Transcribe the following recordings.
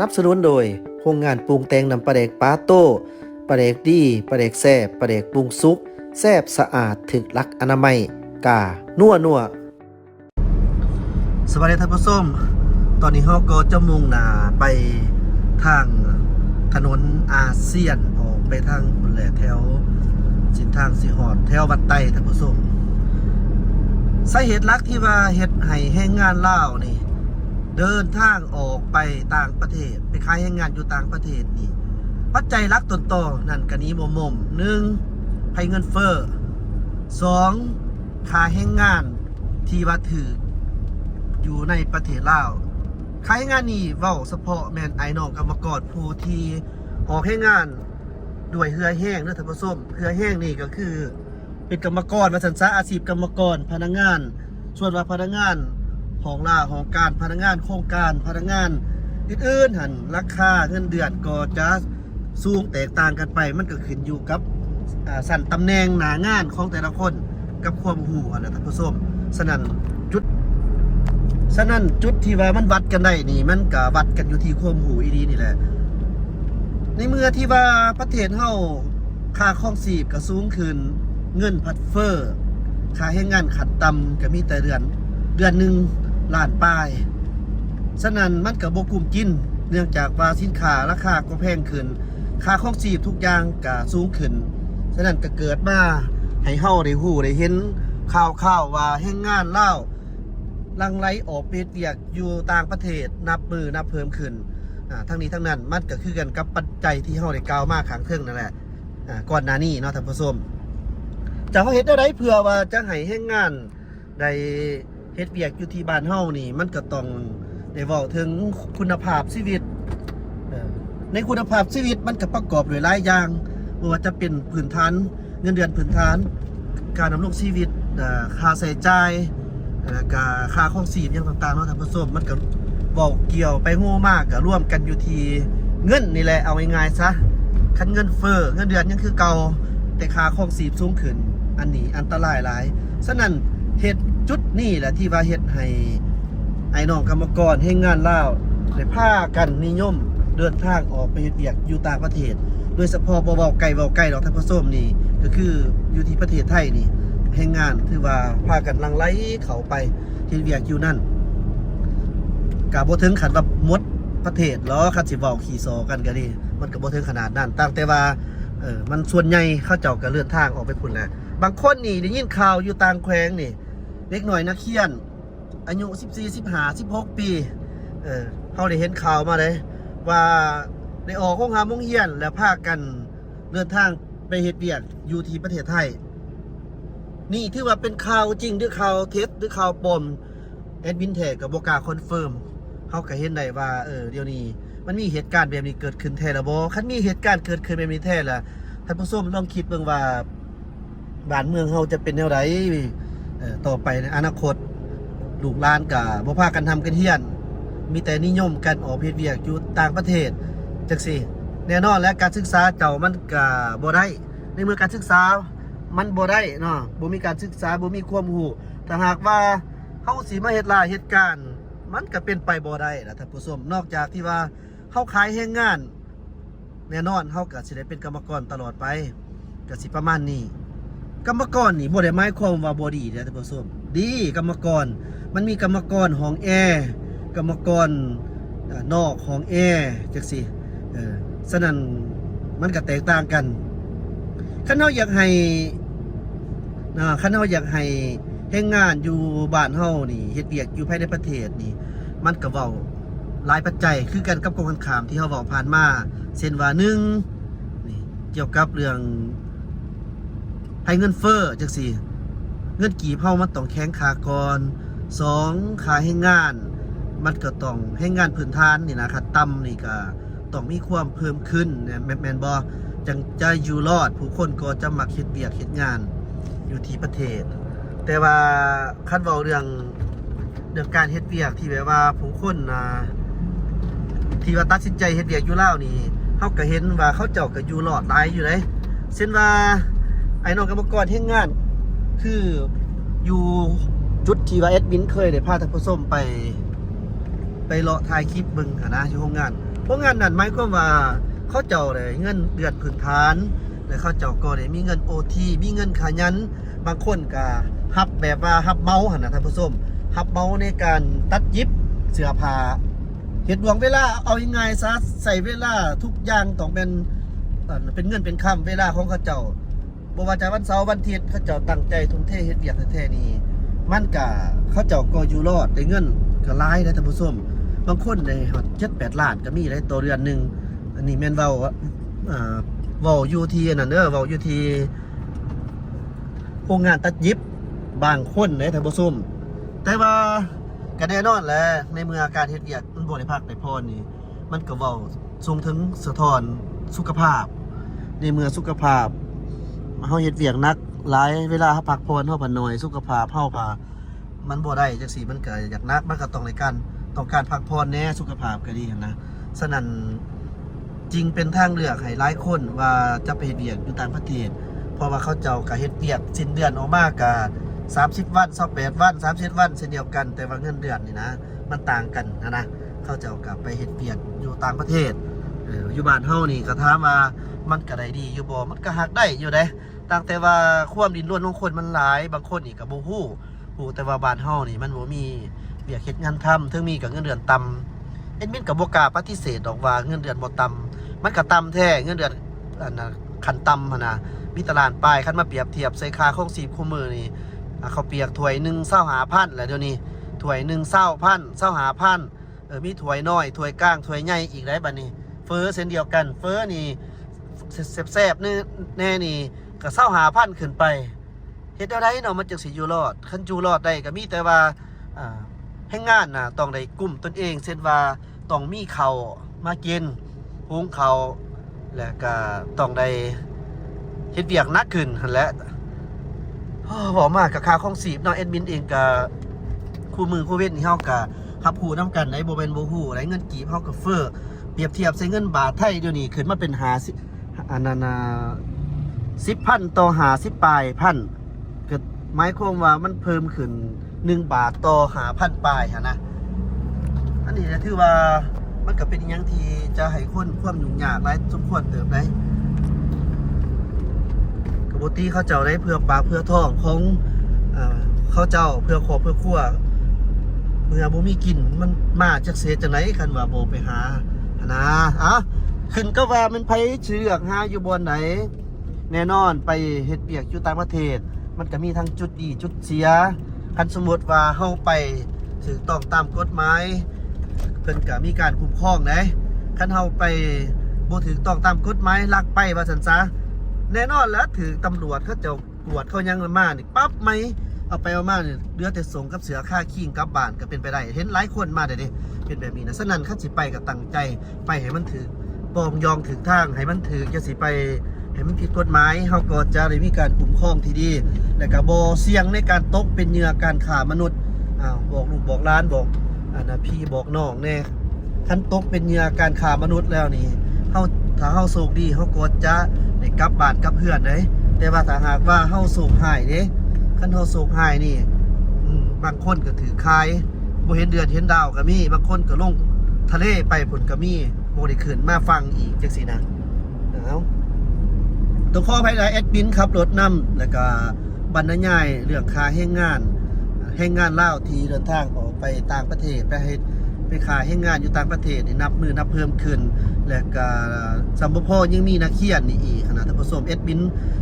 นับสนุนโดยโรงงานปรุงแต่งน้ำปลาแดกปาโต้ปลาแดกดีปลาแดกแซ่บปลาแดกปรุงสุกแซ่บสะอาดถึกลักอนามัย กา นัวนัวสวัสดีท่านผู้ชมตอนนี้เราก็จะมุ่งหน้าไปทางถนนอาเซียนออกไปทางพุ่นแหละแถวสินทางสีหอดแถววัดไตท่านผู้ชมสาเหตุลักที่ว่าเฮ็ดให้แห้งงานเล่านี่ เดินทางออกไปต่างประเทศ ไปขายแรงงานอยู่ต่างประเทศนี่ปัจจัยหลักตนต่อนั่นก็นี้บ่มมหนึ่งภัยเงินเฟ้อสองค่าแรงงานที่ว่าถืออยู่ในประเทศลาวค่าแรงงานนี่เว้าเฉพาะแมนไอน้องกรรมกรผู้ที่ออกแรงงานด้วยเหือแห้งเด้อท่านผู้มเหือแห้งนี่ก็คือ เป็นกรรมกรมาสันซะอาชีพกรรมกรพนักงาน ส่วนว่าพนักงาน ของลาของการพนักงานโครงการพนักงานอื่นๆหันราคาเงินเดือนก็จะสูงแตกต่างกันไป มันก็ขึ้นอยู่กับสั่นตำแหน่งหนางานของแต่ละคนกับความหูอันนะท่านผู้ชมฉะนั้นจุดฉะนั้นจุดที่ว่ามันวัดกันได้นี่ มันก็วัดกันอยู่ที่ความหูอีดีนี่แหละ ในเมื่อที่ว่าประเทศเฮาค่าครองชีพก็สูงขึ้น เงินพัดเฟอ้อค่าแรงงานขัดต่ำก็มีแต่เดือน เดือนหนึ่ง ล้านป้ายฉะนั้นมันกับบกุมกิน เนื่องจากว่าสินค้าราคาก็แพงขึ้น ค่าของชีพทุกอย่างก็สูงขึ้นฉะนั้นก็เกิดมาให้เฮาได้ฮู้ได้เห็นข่าวข่าวว่าแห่งงานเล่าลังไหลออกเปเปียกอยู่ต่างประเทศนับมือนับเพิ่มขึ้นอ่าทั้งนี้ทั้งนั้นมันก็คือกันกับปัจจัยที่เฮาได้กล่าวมาข้างเทิงนั่นแหละอ่าก่อนหน้านี้เนาะท่านผู้ชมจะเฮาเฮ็ดได้ไดเพื่อว่าจะให้แห่งงานได้ เฮ็ดเวียกอยู่ที่บ้านเฮานี่ มันก็ต้องได้เว้าถึงคุณภาพชีวิตในคุณภาพชีวิตมันก็ประกอบด้วยหลายอย่างบ่ว่าจะเป็นพื้นฐานเงินเดือนพื้นฐาน การดำรงชีวิตค่าใช้จ่ายแล้วก็ค่าของชีพอย่างต่างๆเนาะท่านผู้ชมมันก็เว้าเกี่ยวไปโง่มากก็ร่วมกันอยู่ที่เงินนี่แหละเอาง่ายๆซะคันเงินเฟ้อเงินเดือนยังคือเก่าแต่ค่าของชีพสูงขึ้น อันนี้อันตรายหลายฉะนั้นเฮ็ด จุดนี่แหละที่ว่าเฮ็ดให้ไอ้น้องกรรมกรให้งานลาวได้พากันนิยมเดินทางออกไปเฮ็ดเวียกอยู่ต่างประเทศ โดยเฉพาะบ่เว้าไกลเว้าใกล้ดอกท่านผู้ชมนี่ ก็คืออยู่ที่ประเทศไทยนี่แห่งงานถือว่าพากันลังไหลเขาไปเฮ็ดเวียกอยู่นั่นก็บ่ถึงขันว่าหมดประเทศหรอคันสิเว้าขี่ซอกันก็ดีมันก็บ่ถึงขนาดนั้นตั้งแต่ว่าเออมันส่วนใหญ่เขาเจ้าก็เลื่อนทางออกไปพุ่นแหละบางคนนี่ได้ยินข่าวอยู่ต่างแขวงนี่ เด็กหน่อยนักเขียน อายุ 14 15 16 ปี เออเขาได้เห็นข่าวมาเลย ว่าได้ออกห้องหามงเฮียน แล้วพากันเดินทางไปเฮ็ดเวียกอยู่ที่ประเทศไทย นี่ถือว่าเป็นข่าวจริงหรือข่าวเท็จหรือข่าวปลอมแอดมินแทกับบกาคอนเฟิร์มเขาก็เห็นได้ว่าเออเดี๋ยวนี้ มันมีเหตุการณ์แบบนี้เกิดขึ้นแท้ละบ่คันมีเหตุการณ์เกิดขึ้นแบบนี้แท้ละท่านผู้ชมลองคิดเบิ่งว่าบ้านเมืองเฮาจะเป็นแนวใดเอ่อ ต่อไปในอนาคตลูกหลานกับบ่พากันทำกันเฮียน มีแต่นิยมกันออกเพศเวียกอยู่ต่างประเทศจังซี่แน่นอนและการศึกษาเจ้ามันก็บ่ได้ในเมื่อการศึกษามันบ่ได้เนาะบ่มีการศึกษาบ่มีความรู้ถ้าหากว่าเฮาสิมาเฮ็ดลาเหตุการณ์มันก็เป็นไปบ่ได้ล่ะท่านผู้ชมนอกจากที่ว่าเฮาขายแรงงาน แน่นอนเฮาก็สิได้เป็นกรรมกรตลอดไปก็สิประมาณนี้ กรรมกรนี่บ่ได้หมายความว่าบ่ดีเด้อท่านผู้ชมดีกรรมกร มันมีกรรมกรห้องแอร์กรรมกรนอกห้องแอร์จังซี่เออฉะนั้นมันก็แตกต่างกันคันเฮาอยากให้นะคันเฮาอยากให้แรงงานอยู่บ้านเฮานี่เฮ็ดเวียกอยู่ภายในประเทศนี่ มันก็เว้าหลายปัจจัยคือกันกับกองคันขามที่เฮาเว้าผ่านมาเช่นว่าหนึ่งนี่เกี่ยวกับเรื่อง ให้เงินเฟ้อจังสี่ เงินกีบเฮามันต้องแข็งค่าก่อนสองค่าให้งาน มันก็ต้องให้งานพื้นฐานนี่นะครับต่ำนี่ก็ต้องมีความเพิ่มขึ้นเนี่ยแมนแมนบ่จังจะอยู่รอด ผู้คนก็จะมักเฮ็ดเวียกเฮ็ดงานอยู่ที่ประเทศ แต่ว่าคันเว้าเรื่องเรื่องการเฮ็ดเวียกที่แบบว่าผู้คนนะที่ว่าตัดสินใจเฮ็ดเวียกอยู่ลาวนี่เฮาก็เห็นว่าเขาเจ้าก็อยู่รอดหลายอยู่เลยเช่นว่า ไอ้น้องกรรมกรที่งาน คืออยู่จุดที่ว่าแอดมินเคยได้พาท่านผู้ชมไป ไปเลาะถ่ายคลิปเบิ่งหั้นนะอยู่โรงงานเพราะงานนั้นหมายความว่าเขาเจ้าได้เงินเดือนพื้นฐานและเขาเจ้าก็ได้มีเงินโอทีมีเงินขายัน บางคนก็ฮับแบบว่าฮับเมาหันนะท่านผู้ชมฮับเมาในการตัดย็บเสื้อผ้าเฮ็ดดวงเวลาเอายังไงซะใส่เวลาทุกอย่างต้องเป็นเอ่อเป็นเงินเป็นคำเวลาของเขาเจ้า บว่าจะวันเสาร์วันอาทิตย์เขาเจ้าตั้งใจทุ่มเทเฮ็ดเวียกแท้ๆนี่มันก็เขาเจ้าก็อยู่รอดได้เงินก็หลายนะท่านผู้ชมบางคนได้ฮอด7-8ล้านก็มีได้ต่อเดือนหนึงอันนี้แม่นเว้าวอ่าเว้าอยู่ที่นั่นเด้อเว้าอยู่ที่โรงงานตัดย็บบางคนเด้ท่านผู้ชมแต่ว่าก็แน่นอนแหละในเมื่อการเฮ็ดเวียกมันบ่ได้พักได้พรนี่ มันก็เว้าส่งถึงสะท้อนสุขภาพ ในเมื่อสุขภาพ เฮาเฮ็ดเวียกนักหลายเวลาเฮาพักผ่อนเฮาพันน้อย สุขภาพเฮาพามันบ่ได้จังซี่มันก็อยากนักมันก็ต้องในการต้องการพักผ่อนแน่สุขภาพก็ดีนะฉะนั้นจริงเป็นทางเลือกให้หลายคนว่าจะไปเฮ็ดเวียกอยู่ต่างประเทศเพราะว่าเขาเจ้าก็เฮ็ดเวียกสิ้นเดือนออกมาก็30 วัน28วัน30วันเช่นเดียวกัน แต่ว่าเงินเดือนนี่นะ มันต่างกันนะนะเขาเจ้าก็ไปเฮ็ดเวียกอยู่ต่างประเทศอออยู่บ้านเฮานี่ก็ถามว่า มันก็ได้ดีอยู่บ่มันก็ฮักได้อยู่เด้ต่างแต่ว่าความดินล้วนของคนมันหลาย บางคนนี่ก็บ่ฮู้ฮู้แต่ว่าบ้านเฮานี่มันบ่มีเวียกเฮ็ดงานทำถึงมีก็เงินเดือนต่ำเอ็ดมินก็บ่กล้าปฏิเสธดอกว่าเงินเดือนบ่ต่ำมันก็ต่ำแท้เงินเดือนอันน่ะคันต่ำหั่นน่ะมีตารางป้ายคันมาเปรียบเทียบใส่ค่าของชีคู่มือนี่อะข้าเปียกถ้วยหนึง25,000แล้วเดี๋ยวนี้ถ้วยหนึง20,000 25,000เออมีถ้วยน้อยถ้วยกลางถ้วยใหญ่อีกได้บัดนี้ เฟอเส้นเดียวกัน เฟอนี่ แซ่บๆนี่แน่นี่ก็เศร้าหาพันขึ้นไปเฮ็ดอะไรเนาะมันจึงสิอยู่รอดคันอยู่รอดได้ก็มีแต่ว่าอ่าให้งานน่ะต้องได้กลุ่มตนเองเช่นว่าต้องมีข้าวมากินหุงข้าวและก็ต้องได้เฮ็ดเวียกนักขึ้นหั่นแหละโอ้บอกมากกับค่าของสีบเนาะแอดมินเองก็คู่มือคู่เว้นนี่เฮาก็ฮับฮูน้ำกันไอ้โบเป็นโบฮูไรเงินกีบเฮากับเฟอร์เปรียบเทียบใช้เงินบาทไทยเดี๋ยวนี้ขึ้นมาเป็นหาสิ อันนั้นสิบพันต่อหาสิบปลายพันก็หมายความว่ามันเพิ่มขึ้นหนึ่งบาทต่อหาพันปลายฮะนะอันนี้นะถือว่ามันก็เป็นอหยังที่จะให้คนความยุ่งยากหลายสมควรเติมได้กบตีเขาเจ้าได้เพื่อปลาเพื่อท้องของเขาเจ้าเพื่อครอเพื่อครัวเมื่อบ่มีกินมันมาจากเสียจังไหนคันว่าโบไปหาหนะอะ ขึ้นก็ว่ามันไผเลือกหาอยู่บนไหน แน่นอนไปเฮ็ดเวียกอยู่ต่างประเทศ มันก็มีทั้งจุดดีจุดเสีย คันสมมุติว่าเฮาไปถูกต้องตามกฎหมายเพิ่นก็มีการคุ้มครองนะคันเฮาไปบ่ถูกต้องตามกฎหมายลักไปว่าซั่นซะแน่นอนแล้วถือตำรวจเขาจะตรวจเขายังมานี่ปั๊บไหมเอาไปเอามาเนี่ยเรือแต่สงกับเสือค่าขิงกับบานก็เป็นไปได้ เห็นหลายคนมาเดี๋ยวนี้เป็นแบบนี้นะฉะนั้นข้าสิไปกับตั้งใจไปให้มันถือ ปองยองถึงทางให้มันถือจะสิไปให้มันผิดกฎหมายเฮาก็จะได้มีการคุ้มครองที่ดีและก็บ่เสี่ยงในการตกเป็นเหยื่อการฆ่ามนุษย์อ้าวบอกลูกบอกหลานบอกอันน่ะพี่บอกน้องแน่คันตกเป็นเหยื่อการฆ่ามนุษย์แล้วนี่เฮาถ้าเฮาโชคดีเฮาก็จะได้กลับบ้านกลับเพื่อนเด้แต่ว่าถ้าหากว่าเฮาโชคหายเด้คันโทโศกหายนี่บางคนก็ถือคายบ่เห็นเดือนเห็นดาวก็มีบางคนก็ลงทะเลไปผลก็มี บ่ได้ขึ้นมาฟังอีกจังซี่นะเอาตัวข้อภายในแอดมินขับรถนำแล้วก็บรรยายเรื่องคาแรงงานแรงงานเลาทีเดินทางออกไปต่างประเทศไปเฮ็ดไปขายแรงงานอยู่ต่างประเทศนี่นับมือนับเพิ่มขึ้น และก็สัมปพ่อยังมีนักเขียนนี่อีกขนาดท่านผู้ชมแอดมิน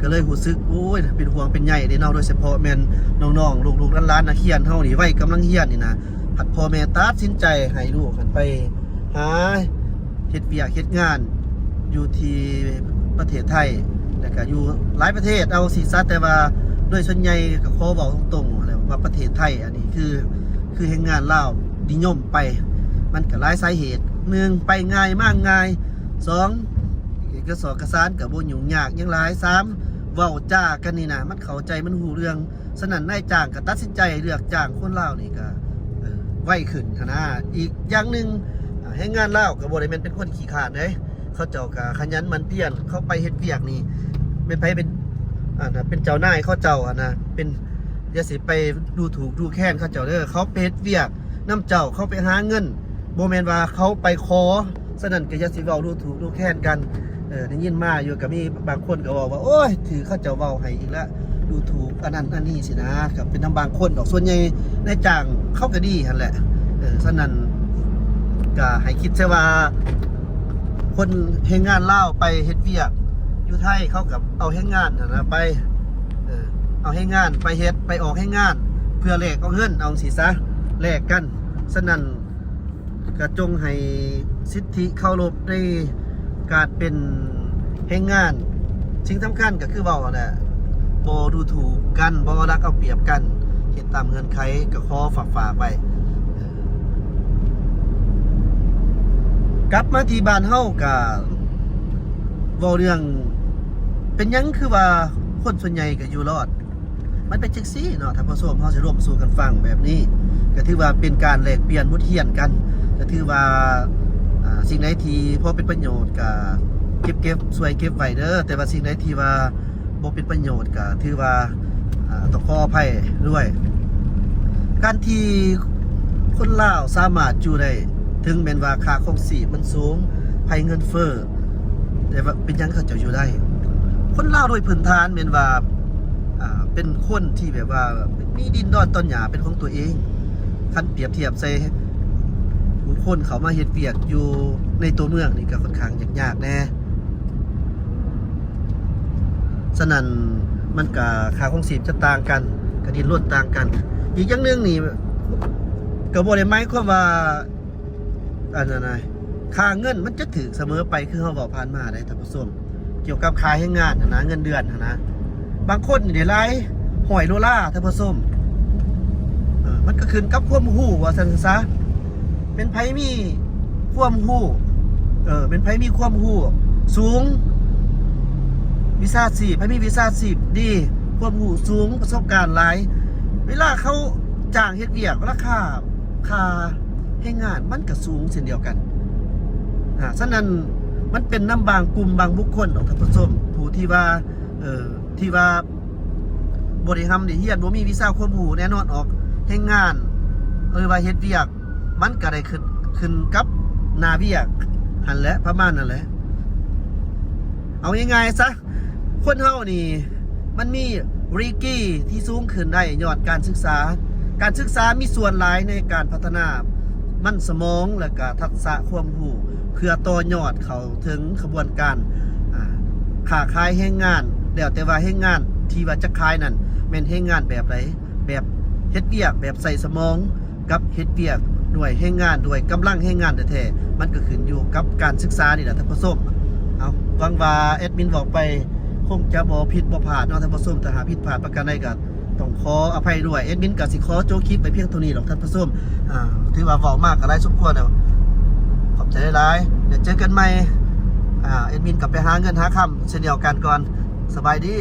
ก็เลยหูซึกโอ้ยเป็นห่วงเป็นใหญ่เด้เนาโดยเฉพาะแมนน้องๆลูกๆหลานๆนักเรียนเฮานี่ไว้กำลังเรียนนี่นะผัดพ่อแม่ตัดสินใจให้ลูกกันไปหา เฮ็ดเวียกเฮ็ดงาน อยู่ที่ประเทศไทยแล้วก็อยู่หลายประเทศเอาสิซะแต่ว่าโดยส่วนใหญ่ก็ขอบอกตรงๆแล้วว่าประเทศไทยอันนี้คือคือแห่งงานลาวนิยมไป มันก็หลายสาเหตุหนึ่งไปง่ายมากง่ายสองเอกสารเอกสารกับบุญยุ่งยากยังหลายสามเว้าจ้ากันนี่นะมันเข้าใจมันหูเรื่องสนั่นนายจ้างก็ตัดสินใจเลือกจ้างคนลาวนี่ก็ไวขึ้นนะอีกอย่างหนึ่ง ให้งานเล่ากับบริเวณเป็นคนขี้ขาดเลยเขาเจ้าก็ขยันมันเพียรเขาไปเฮ็ดเวียกนี่เป็นไปเป็นอ่านะเป็นเจ้านายเขาเจ้าอะนะเป็นอย่าสิไปดูถูกดูแค้นเขาเจ้าเด้อเขาไปเฮ็ดเวียกน้ำเจ้าเขาไปหาเงินโบแมนว่าเขาไปขอฉะนั้นก็อย่าสิเว้าดูถูกดูแค้นกันเออได้ยินมาอยู่ก็มีบางคนก็บอกว่าโอ้ยถือเขาเจะเว้าให้อีกแล้วดูถูกอันนั้นอันนี้สินะกับเป็นทำบางคนดอกส่วนใหญ่ในจ้างเขาก็ดีหั่นแหละเออฉะนั้น ก็ให้คิดซะว่า คนเฮ็ดงานเล่าไปเฮ็ดเวียกอยู่ไทยเขากับเอาให้งานนะไปเออเอาให้งานไปเฮ็ดไปออกให้งาน เพื่อแลกเอาเงินเอาสิซะแลกกันฉะนั้นกระจงให้สิทธิเคารพในการเป็นให้งานสิ่งสำคัญก็คือเว้าแหละบ่ดูถูกกันบ่รักเอาเปรียบกันเฮ็ดตามเงื่อนไขก็ขอฝากฝากไปเออ กลับมาที่บ้านเฮาก็เว้าเรื่อง เป็นหยังคือว่าคนส่วนใหญ่ก็อยู่รอด มันเป็นจังซี่เนาะถ้าพอสมเฮาสิร่วมสู่กันฟังแบบนี้ ก็ถือว่าเป็นการแลกเปลี่ยนบทเรียนกัน ก็ถือว่าอ่าสิ่งไหนที่พอเป็นประโยชน์ก็เก็บเก็บสวยเก็บไว้เด้อแต่ว่าสิ่งไหนที่ว่าบ่เป็นประโยชน์ก็ถือว่าอ่าต้องขออภัยด้วย การที่คนลาวสามารถอยู่ได้ ถึงแม้นว่าค่าครองชีมันสูงภัยเงินเฟ้อแต่ว่าเป็นยังเขาจ้าอยู่ได้ คนลาวโดยพื้นฐานแม่นว่าเป็นคนที่แบบว่ามีดินดอนต้นหญ้าเป็นของตัวเองคันเปรียบเทียบใส่ผู้คนเขามาเฮ็ดเวียกอยู่ในตัวเมืองนี่ก็ค่อนข้างยากๆแน่ฉะนั้นมันก็ค่าของชีจะต่างกันก็ดินร่วนต่างกัน อีกอย่างหนึงนี่ก็บ่ได้หมายความว่า อันนั้นค่าเงินมันจะถึงเสมอไปคือเฮาบอกผ่านมาได้ท่านผู้ชมเกี่ยวกับขาให้งานนะเงินเดือนนะบางคนนี่ได้ไล่หอยโลล่าท่านผู้ชมเออมันก็ขึ้นกับความหูว่าซันซะเป็นไผมีความหูเออเป็นไผมีความหูสูงวิชาชีพไผมีวิชาชีพดีความหูสูงประสบการณ์หลาย เวลาเขาจ้างเฮ็ดเวียกราคาค่า ให้งานมันก็สูงเช่นเดียวกันอ่าฉะนั้นมันเป็นน้ำบางกลุ่มบางบุคคลของท่านผู้ชมผู้ที่ว่าเอ่อที่ว่าบริหารนี่เฮียนบ่มีวีซ่าควบหูแน่นอนออกให้งานเออว่าเฮ็ดเวียก มันก็ได้ขึ้นขึ้นกับนาเวียกหันแหละประมาณนั่นแหละเอาง่ายๆซะคนเฮานี่มันมีรีกี้ที่สูงขึ้นได้ยอดการศึกษา การศึกษามีส่วนหลายในการพัฒนา มันสมองและก็ทักษะความรู้เพื่อต่อยอดเขาถึงขบวนการอ่าค้าขายแห่งงานแล้วแต่ว่าแห่งงานที่ว่าจะขายนั่นแม่นแห่งงานแบบไหนแบบเฮ็ดเวียกแบบใส่สมองกับเฮ็ดเวียกด้วยแห่งงานด้วยกำลังแห่งงานแท้ๆมันก็ขึ้นอยู่กับการศึกษานี่แหละท่านผู้ชมเอาวังว่าแอดมินบอกไปคงจะบ่ผิดบ่พลาดเนาะท่านผู้ชมถ้าหาผิดพลาดประการใดก็ ต้องขออภัยด้วยแอดมินกับสิขอโจคลิปไปเพียงเท่านี้หรอกท่านผู้ชมอ่าถือว่าเว้ามากก็ได้สมควรแล้วขอบใจหลายเดี๋ยวเจอกันใหม่อ่าเอ็ดมินกลับไปหาเงินหาคำเช่นเดียวกันก่อนสบายดี